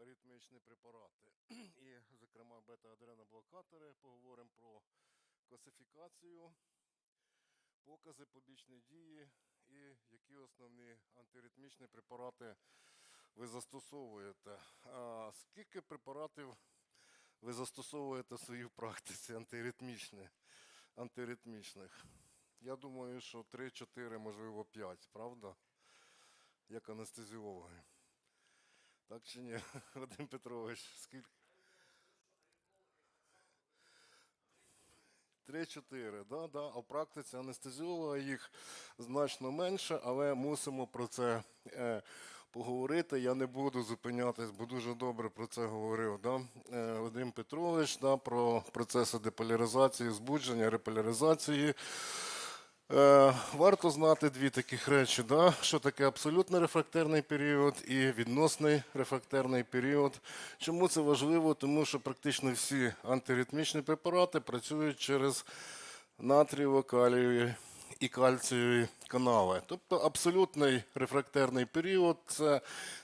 аритмічні препарати. І, зокрема, бета-адреноблокатори. Поговоримо про класифікацію, покази, побічні дії і які основні антиритмічні препарати ви застосовуєте. А скільки препаратів ви застосовуєте в своїй практиці антиритмічні, антиритмічних? Я думаю, що 3-4, можливо, 5, правда? Як анестезіологи. Так чи ні, Вадим Петрович, скільки? Три-чотири, да, да. А в практиці анестезіолога їх значно менше, але мусимо про це е, поговорити. Я не буду зупинятись, бо дуже добре про це говорив да? е, Вадим Петрович да, про процеси деполяризації, збудження, реполяризації. Е, варто знати дві таких речі, да? що таке абсолютно рефрактерний період і відносний рефрактерний період. Чому це важливо? Тому що практично всі антиритмічні препарати працюють через натрієво-калієві і кальцієві канали. Тобто абсолютний рефрактерний період це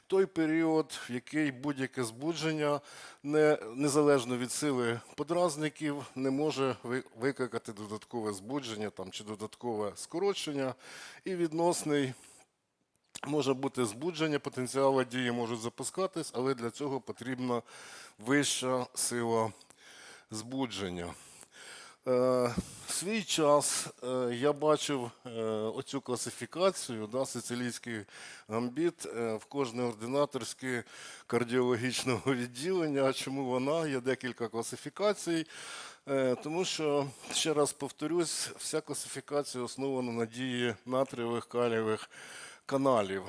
той період, в який будь-яке збудження, не, незалежно від сили подразників, не може викликати додаткове збудження там, чи додаткове скорочення. І відносний може бути збудження, потенціали дії можуть запускатись, але для цього потрібна вища сила збудження. Е, свій час е, я бачив е, оцю класифікацію, да, сицилійський гамбіт в кожне ординаторське кардіологічного відділення. Чому вона? Є декілька класифікацій. Тому що, ще раз повторюсь, вся класифікація основана на дії натрієвих калієвих каналів.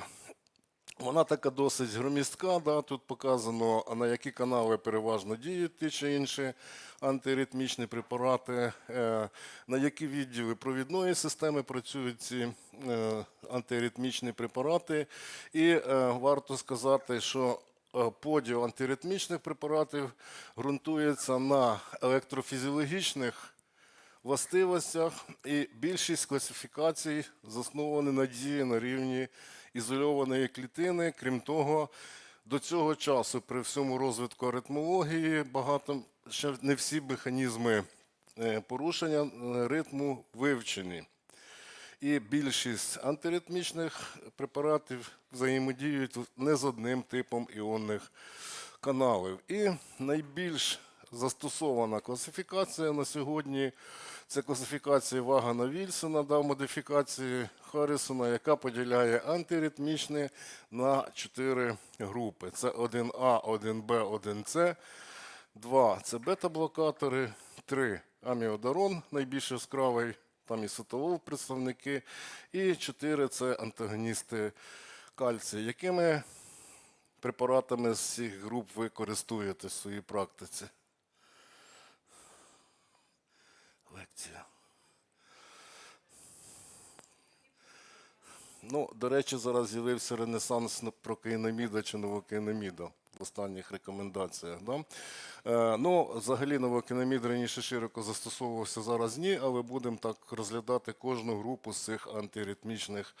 Вона така досить громістка. Да? Тут показано, на які канали переважно діють ті чи інші антиритмічні препарати, е, на які відділи провідної системи працюють ці е, антиритмічні препарати. І е, варто сказати, що поділ антиритмічних препаратів ґрунтується на електрофізіологічних властивостях, і більшість класифікацій засновані на дії на рівні ізольованої клітини. Крім того, до цього часу при всьому розвитку аритмології багато ще не всі механізми е, порушення е, ритму вивчені. І більшість антиритмічних препаратів взаємодіють не з одним типом іонних каналів. І найбільш застосована класифікація на сьогодні це класифікація Вагана Вільсона, да, в модифікації Харрісона, яка поділяє антиритмічні на чотири групи. Це 1А, 1Б, 1С. Два це бета-блокатори, три аміодарон, найбільш яскравий, там і сотолов представники, і чотири це антагоністи кальцію. Якими препаратами з цих груп ви користуєтесь в своїй практиці? Лекція. Ну, до речі, зараз з'явився ренесанс про кейнаміда чи новокейнаміда в останніх рекомендаціях. Да? Е, ну, взагалі новокейнамід раніше широко застосовувався, зараз ні, але будемо так розглядати кожну групу з цих антиритмічних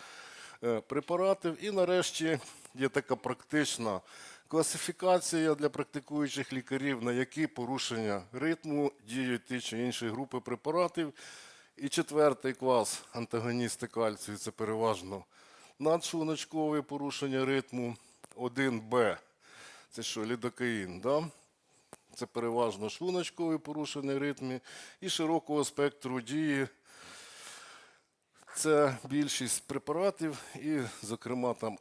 е, препаратів. І нарешті є така практична класифікація для практикуючих лікарів, на які порушення ритму діють ті чи інші групи препаратів. І четвертий клас антагоністи кальцію це переважно надшлуночкове порушення ритму. 1Б це що, лідокаїн, да? це переважно шлуночкове порушення ритму і широкого спектру дії. Це більшість препаратів, і, зокрема, там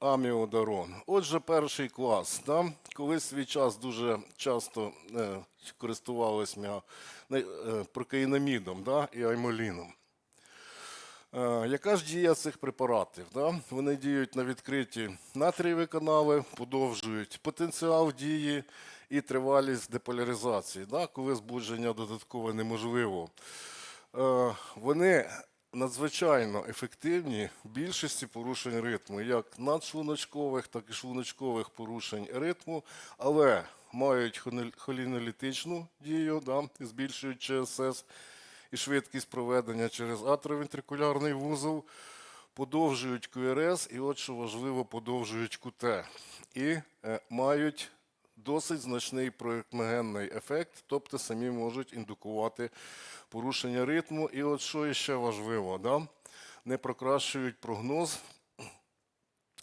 аміодарон. Отже, перший клас. Да? Колись свій час дуже часто е, користувалися е, прокаїнамідом да? і аймоліном. Е, яка ж дія цих препаратів? Да? Вони діють на відкриті натрієві канали, подовжують потенціал дії і тривалість деполяризації, да? коли збудження додатково неможливо. Е, Вони надзвичайно ефективні в більшості порушень ритму, як надшлуночкових, так і шлуночкових порушень ритму, але мають холінолітичну дію, да, збільшують ЧСС і швидкість проведення через атровентрикулярний вузол. подовжують QRS і, от що важливо, подовжують QT. І е, мають досить значний проекмогенний ефект, тобто самі можуть індукувати порушення ритму. І от що ще важливо, да? не прокращують прогноз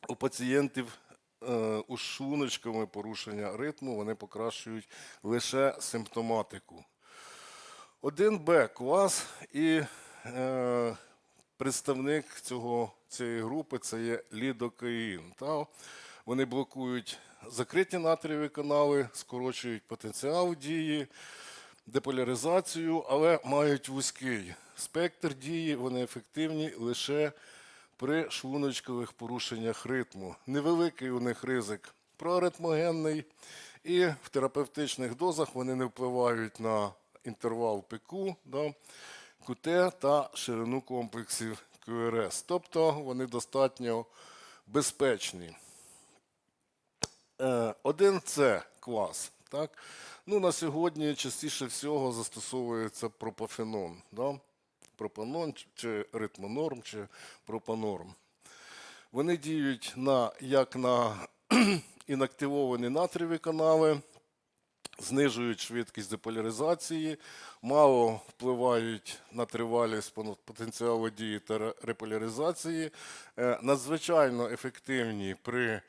у пацієнтів е, у шлуночками порушення ритму, вони покращують лише симптоматику. 1Б клас і е, представник цього, цієї групи це є лідокаїн. Та? Вони блокують закриті натрієві канали, скорочують потенціал дії, деполяризацію, але мають вузький спектр дії, вони ефективні лише при шлуночкових порушеннях ритму. Невеликий у них ризик проаритмогенний, і в терапевтичних дозах вони не впливають на інтервал піку, да, КТ та ширину комплексів QRS. Тобто вони достатньо безпечні. Е, Один це клас. Так? Ну, на сьогодні частіше всього застосовується пропофенон. Да? Пропанон чи- ритмонорм, чи пропанорм. Вони діють на, як на інактивовані натрієві канали, знижують швидкість деполяризації, мало впливають на тривалість потенціалу дії та реполяризації, е, надзвичайно ефективні при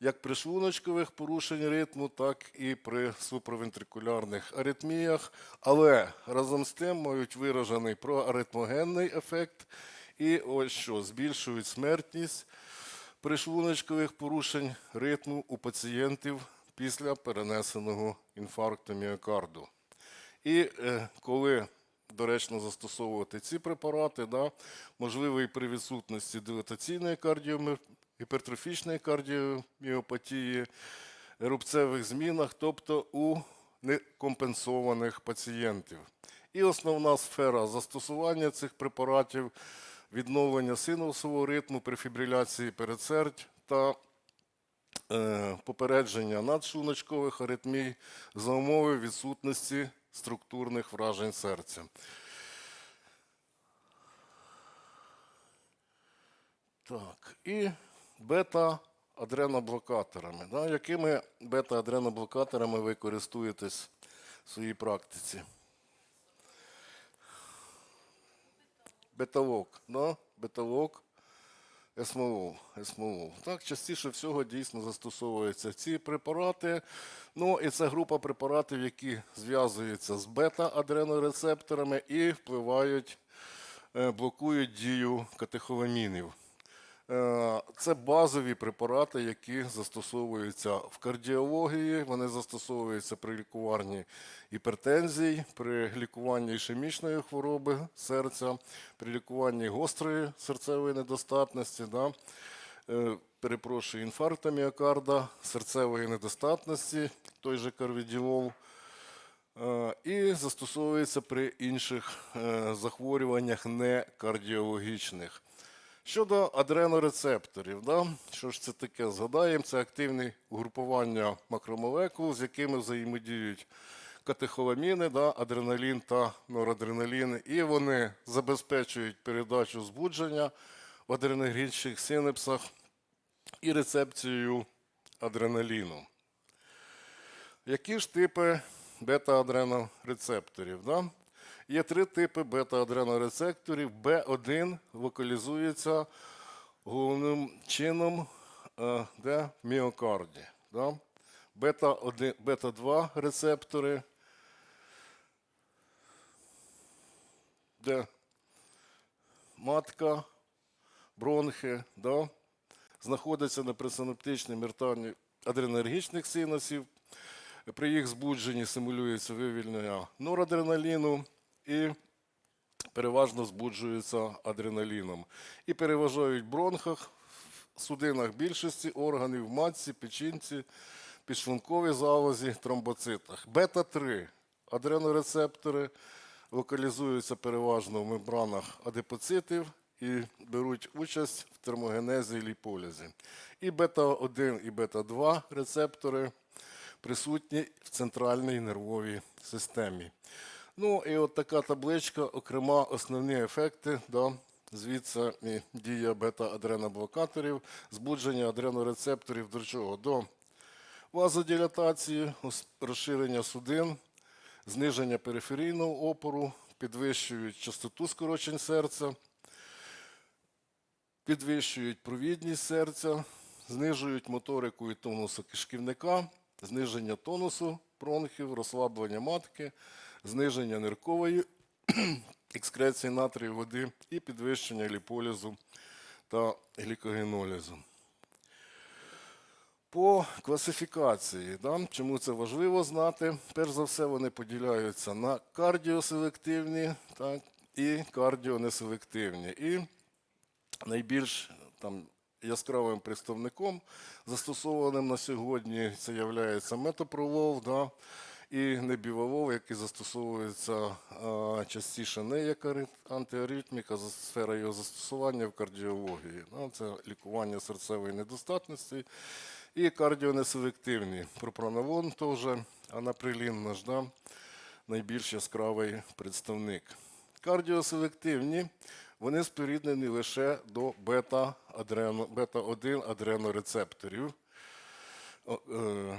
як при шлуночкових порушень ритму, так і при супровентрикулярних аритміях, але разом з тим мають виражений проаритмогенний ефект і ось що збільшують смертність при шлуночкових порушень ритму у пацієнтів після перенесеного інфаркту міокарду. І е, коли доречно застосовувати ці препарати, да, можливо і при відсутності дилатаційної кардіомі... гіпертрофічної кардіоміопатії, рубцевих змінах, тобто у некомпенсованих пацієнтів. І основна сфера застосування цих препаратів відновлення синусового ритму при фібриляції передсердь та е, попередження надшлуночкових аритмій за умови відсутності структурних вражень серця. Так, і бета-адреноблокаторами. Да? Якими бета-адреноблокаторами ви користуєтесь в своїй практиці? Беталок, да? Беталок, есмолол, есмолол. Так, частіше всього дійсно застосовуються ці препарати. Ну і це група препаратів, які зв'язуються з бета-адренорецепторами і впливають, е, блокують дію катехоламінів. Е, Це базові препарати, які застосовуються в кардіології. Вони застосовуються при лікуванні гіпертензій, при лікуванні ішемічної хвороби серця, при лікуванні гострої серцевої недостатності. Да? Е, Перепрошую, інфаркта міокарда, серцевої недостатності, той же карвідіол. Е, І застосовується при інших захворюваннях некардіологічних. Щодо адренорецепторів, да? що ж це таке? Згадаємо, це активне угрупування макромолекул, з якими взаємодіють катехоламіни, да? адреналін та норадреналін, і вони забезпечують передачу збудження в адренергічних синапсах і рецепцію адреналіну. Які ж типи бета-адренорецепторів? Да? Є три типи бета-адренорецепторів. Б1 локалізується головним чином е, де міокарді. Да? Бета-1, бета-2 рецептори, де матка, бронхи, да? знаходяться на пресинаптичній мертальні адренергічних синусів. При їх збудженні симулюється вивільнення норадреналіну і переважно збуджуються адреналіном. І переважають в бронхах, в судинах більшості органів, в матці, печінці, підшлунковій залозі, тромбоцитах. Бета-3 адренорецептори локалізуються переважно в мембранах адипоцитів і беруть участь в термогенезі і ліполізі. І бета-1 і бета-2 рецептори присутні в центральній нервовій системі. Ну і от така табличка, окрема основні ефекти да, Звідси дія бета-адреноблокаторів, збудження адренорецепторів до чого? До вазодилатації, розширення судин, зниження периферійного опору, підвищують частоту скорочень серця, підвищують провідність серця, знижують моторику і тонусу кишківника, зниження тонусу бронхів, розслаблення матки, зниження ниркової екскреції натрію води і підвищення ліполізу та глікогенолізу. По класифікації, да, чому це важливо знати? Перш за все, вони поділяються на кардіоселективні так, і кардіонеселективні. І найбільш там, яскравим представником, застосованим на сьогодні, це є метопролов да, і небіволов, який застосовується частіше не як ари- антиаритміка, за сфера його застосування в кардіології. Це лікування серцевої недостатності і кардіонеселективні. Пропронавон теж, анаприлін наш, да, найбільш яскравий представник. Кардіоселективні, вони споріднені лише до бета-адрено- бета-1 адренорецепторів. О, е,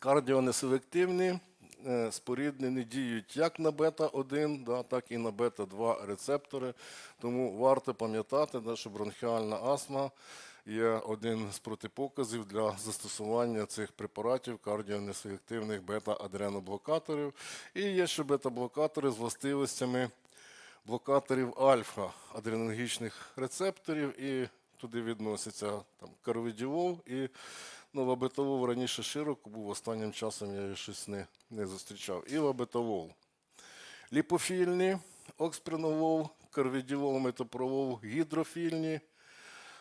Кардіонеселективні е, споріднені діють як на бета-1, да, так і на бета-2 рецептори. Тому варто пам'ятати, да, що бронхіальна астма є один з протипоказів для застосування цих препаратів кардіонеселективних бета-адреноблокаторів. І є ще бета-блокатори з властивостями блокаторів альфа-адренергічних рецепторів, і туди відносяться там, карвидіол і ну, лабетовол раніше широко був, останнім часом я щось не, не зустрічав. І лабетовол. Ліпофільні, окспринолол, карвидіол, метопролол, гідрофільні,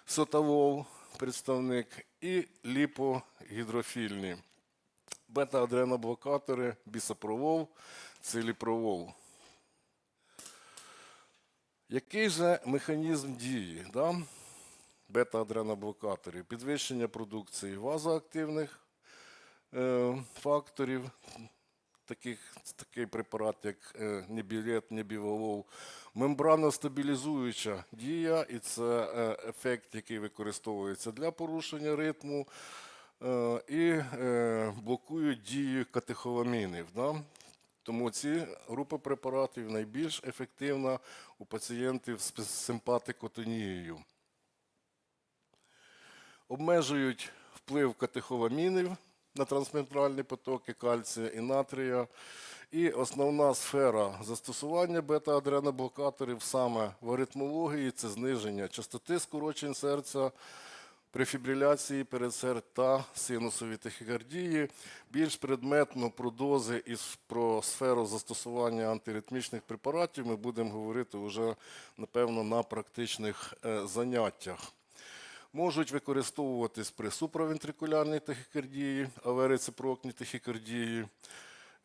сотавол, представник, і ліпогідрофільні. Бета-адреноблокатори, бісопролол, циліпровол. Який же механізм дії? Да? Бета-адреноблокаторів? Підвищення продукції вазоактивних е, факторів, таких, такий препарат, як е, небілет, небіволол, мембрано-стабілізуюча дія, і це е, ефект, який використовується для порушення ритму, і блокують дію катехоламінів. Да? Тому ці групи препаратів найбільш ефективна у пацієнтів з симпатикотонією. Обмежують вплив катехоламінів на трансмембральні потоки кальція і натрія. І основна сфера застосування бета-адреноблокаторів саме в аритмології це зниження частоти скорочень серця, при фібриляції передсердь та синусовій тахікардії. Більш предметно про дози і про сферу застосування антиритмічних препаратів ми будемо говорити вже, напевно, на практичних е, заняттях. Можуть використовуватись при суправентрикулярній тахікардії, аверицепрокній тахікардії.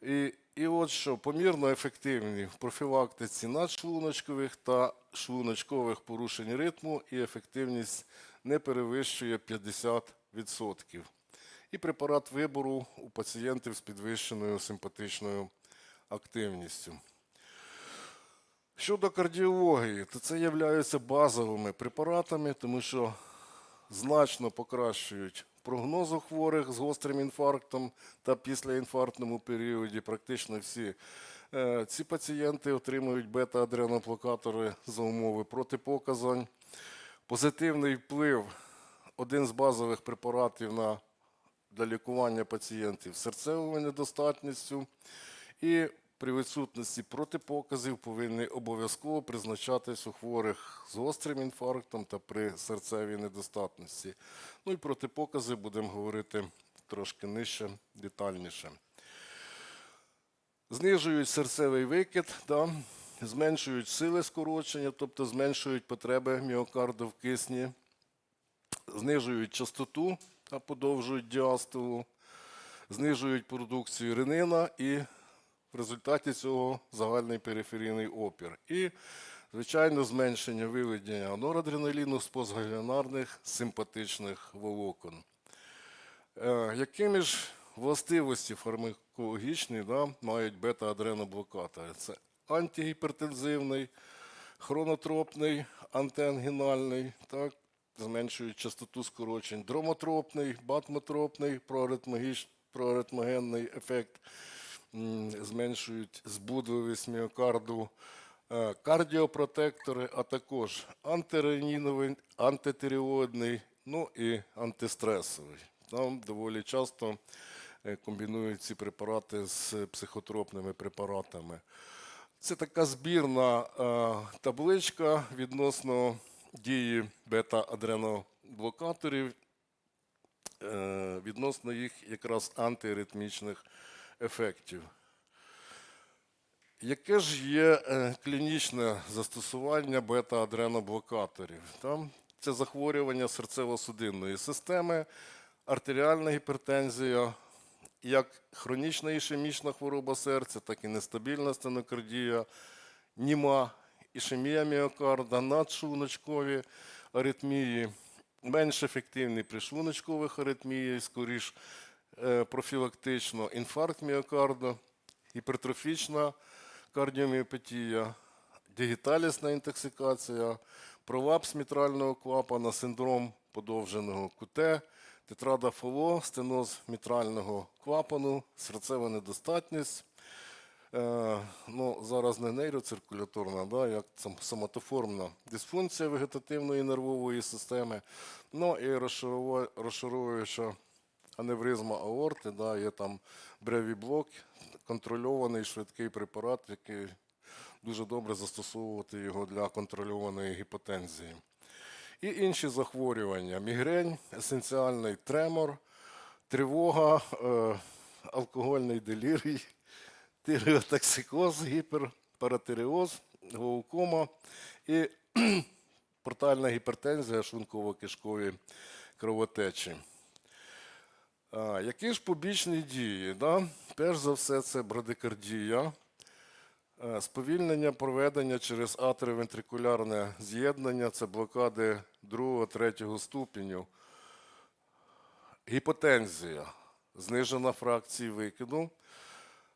І, і от що, помірно ефективні в профілактиці надшлуночкових та шлуночкових порушень ритму і ефективність не перевищує 50%. І препарат вибору у пацієнтів з підвищеною симпатичною активністю. Щодо кардіології, то це являються базовими препаратами, тому що значно покращують прогноз у хворих з гострим інфарктом та післяінфарктному періоді. Практично всі Е, ці пацієнти отримують бета-адреноблокатори за умови протипоказань. Позитивний вплив один з базових препаратів на, для лікування пацієнтів серцевою недостатністю. І при відсутності протипоказів повинні обов'язково призначатись у хворих з гострим інфарктом та при серцевій недостатності. Ну і протипокази будемо говорити трошки нижче, детальніше. Знижують серцевий викид, да, зменшують сили скорочення, тобто зменшують потреби міокарду в кисні, знижують частоту та подовжують діастолу, знижують продукцію ренина і в результаті цього загальний периферійний опір. І, звичайно, зменшення виведення норадреналіну з постгалінарних симпатичних волокон. Е, Якими ж властивості фармакологічні да, мають бета-адреноблокатори? Це антигіпертензивний, хронотропний, антиангінальний, так, зменшують частоту скорочень, дромотропний, батмотропний, проаритмогенний ефект, зменшують збудливість міокарду, е, кардіопротектори, а також антиреніновий, антитиреоїдний, ну і антистресовий. Там доволі часто е, комбінують ці препарати з психотропними препаратами. Це така збірна е, табличка відносно дії бета-адреноблокаторів, відносно їх якраз антиаритмічних ефектів. Яке ж є е, клінічне застосування бета-адреноблокаторів? Там це захворювання серцево-судинної системи, артеріальна гіпертензія, як хронічна ішемічна хвороба серця, так і нестабільна стенокардія, німа, ішемія міокарда, надшлуночкові аритмії, менш ефективні при шлуночкових аритміях, скоріш профілактично інфаркт міокарда, гіпертрофічна кардіоміопатія, дігіталісна інтоксикація, пролапс мітрального клапана, синдром подовженого КУТ, тетрадафоло, стеноз мітрального клапану, серцева недостатність. Е, ну, зараз не нейроциркуляторна, да, як соматоформна дисфункція вегетативної нервової системи, ну і розшаровуюча аневризма аорти, да, є там бревіблок, контрольований швидкий препарат, який дуже добре застосовувати його для контрольованої гіпотензії. І інші захворювання: мігрень, есенціальний тремор, тривога, е, алкогольний делірій, тиреотоксикоз, гіперпаратиреоз, глаукома і портальна гіпертензія, шлунково-кишкові кровотечі. Які ж побічні дії? Да? Перш за все, це брадикардія, е, сповільнення проведення через атеровентрикулярне з'єднання, це блокади 2-3 ступеню, гіпотензія, знижена фракції викиду,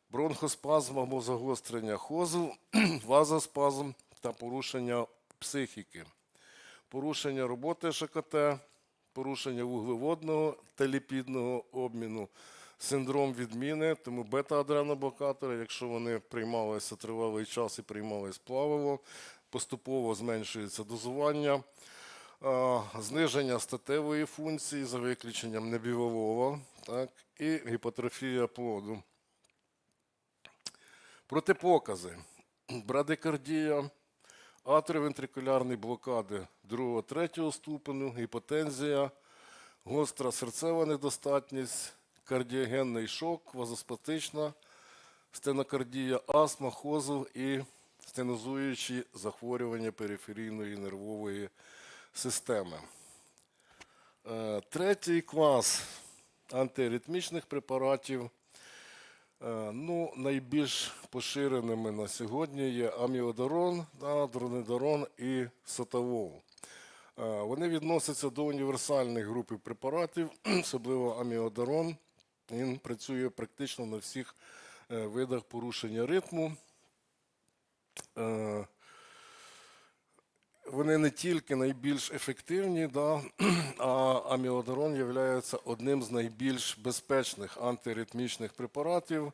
бронхоспазм або загострення хозу, вазоспазм та порушення психіки, порушення роботи ШКТ, порушення вуглеводного та ліпідного обміну, синдром відміни, тому бета-адреноблокатори, якщо вони приймалися тривалий час і приймались плавово, поступово зменшується дозування, зниження статевої функції за виключенням небіволова, так, і гіпотрофія плоду. Протипокази. Брадикардія, атеровентрикулярні блокади 2-3 ступеню, гіпотензія, гостра серцева недостатність, кардіогенний шок, вазоспатична стенокардія, астма, хозу і стенозуючі захворювання периферійної нервової системи. Е, Третій клас антиаритмічних препаратів. Е, Ну, найбільш поширеними на сьогодні є аміодарон, дронедорон і сотавол. Е, Вони відносяться до універсальних групи препаратів, особливо аміодарон. Він працює практично на всіх е, видах порушення ритму. Вони не тільки найбільш ефективні, да, а аміодарон є одним з найбільш безпечних антиритмічних препаратів,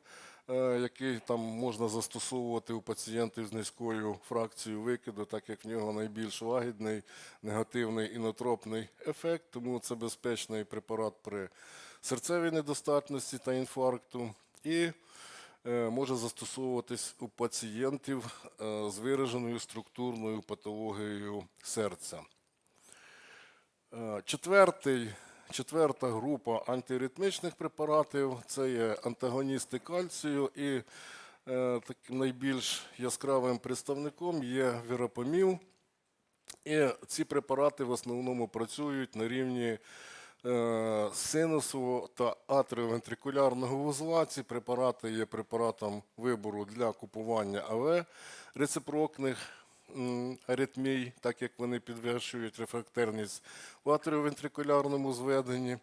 е, який там можна застосовувати у пацієнтів з низькою фракцією викиду, так як в нього найбільш лагідний негативний інотропний ефект, тому це безпечний препарат при серцевій недостатності та інфаркту. І може застосовуватись у пацієнтів е, з вираженою структурною патологією серця. Е, Четвертий, четверта група антиритмічних препаратів це є антагоністи кальцію, і е, таким найбільш яскравим представником є вірапаміл. І ці препарати в основному працюють на рівні е, синусового та атеровентрикулярного вузла. Ці препарати є препаратом вибору для купування АВ рецепрокних м, аритмій, так як вони підвищують рефрактерність в атеровентрикулярному зведенні,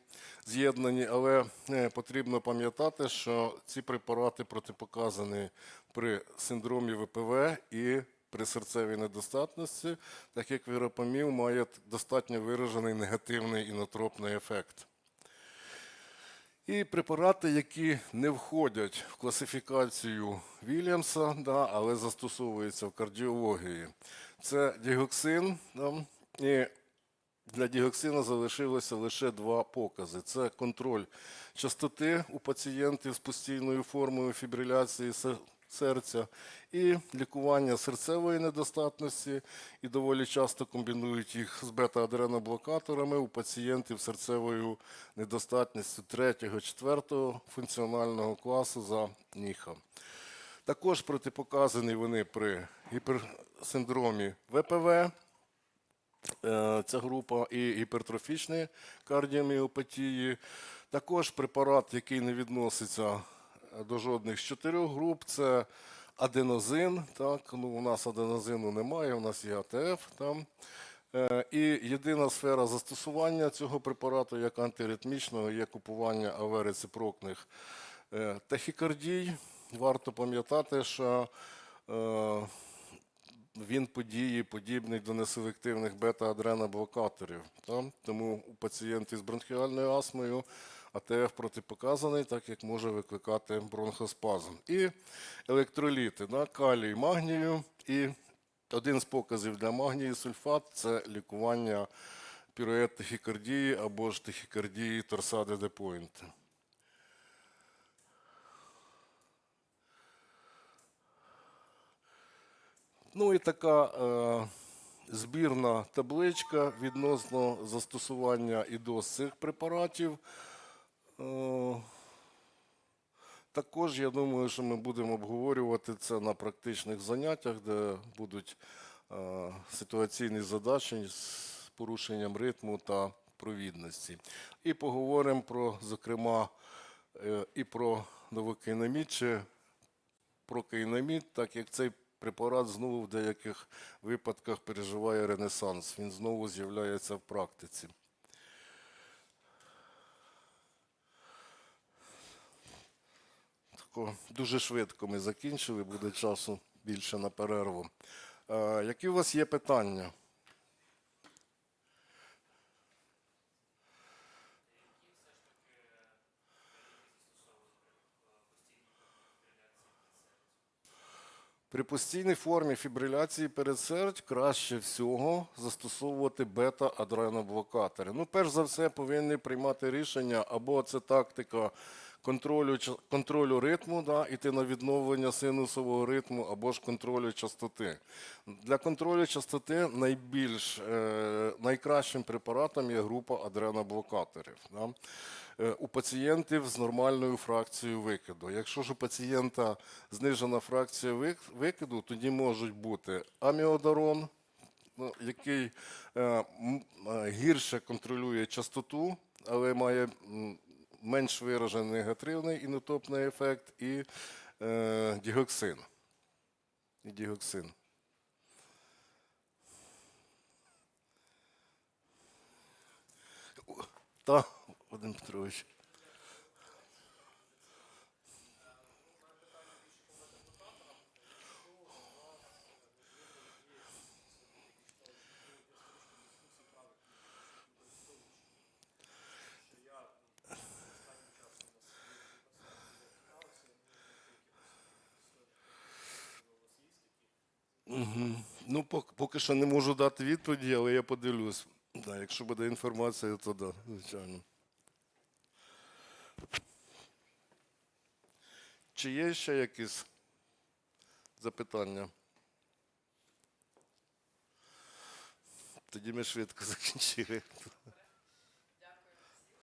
з'єднанні, але е, потрібно пам'ятати, що ці препарати протипоказані при синдромі ВПВ і при серцевій недостатності, так як віропамів має достатньо виражений негативний інотропний ефект. І препарати, які не входять в класифікацію Вільямса, да, але застосовуються в кардіології. Це діоксин. Да, і для діоксину залишилося лише два покази: це контроль частоти у пацієнтів з постійною формою фібриляції серця і лікування серцевої недостатності, і доволі часто комбінують їх з бета-адреноблокаторами у пацієнтів серцевою недостатністю 3-4 функціонального класу за ніхом. Також протипоказані вони при гіперсиндромі ВПВ, е, ця група і гіпертрофічні кардіоміопатії. Також препарат, який не відноситься до жодних з чотирьох груп, це аденозин. Так, ну, у нас аденозину немає, у нас є АТФ. Там. Е, І єдина сфера застосування цього препарату як антиритмічного є купування авереципрокних е, тахікардій. Варто пам'ятати, що е, він події подібний до неселективних бета-адреноблокаторів. Тому у пацієнтів з бронхіальною астмою АТФ протипоказаний, так як може викликати бронхоспазм. І електроліти, да? калій, магнію. І один з показів для магнію сульфат це лікування пірует тахікардії або ж тахікардії торсади де пойнта. Ну і така е, збірна табличка відносно застосування і доз цих препаратів. Е, також я думаю, що ми будемо обговорювати це на практичних заняттях, де будуть е, ситуаційні задачі з порушенням ритму та провідності. І поговоримо про, зокрема, е, і про новокейнамід чи про кейнамід, так як цей препарат знову в деяких випадках переживає ренесанс. Він знову з'являється в практиці. Тако, дуже швидко ми закінчили, буде часу більше на перерву. Е, які у вас є питання? При постійній формі фібриляції передсердь краще всього застосовувати бета-адреноблокатори. Ну, перш за все, повинні приймати рішення або це тактика контролю, контролю ритму, да, іти на відновлення синусового ритму, або ж контролю частоти. Для контролю частоти найбільш е, найкращим препаратом є група адреноблокаторів. Да. Е, у пацієнтів з нормальною фракцією викиду. Якщо ж у пацієнта знижена фракція викиду, тоді можуть бути аміодарон, ну, який е, е, гірше контролює частоту, але має менш виражений негативний інотопний ефект, і е, дігоксин. І дігоксин. Та, Вадим Петрович. Поки що не можу дати відповіді, але я подивлюсь. Да, якщо буде інформація, то да, звичайно. Чи є ще якісь запитання? Тоді ми швидко закінчили.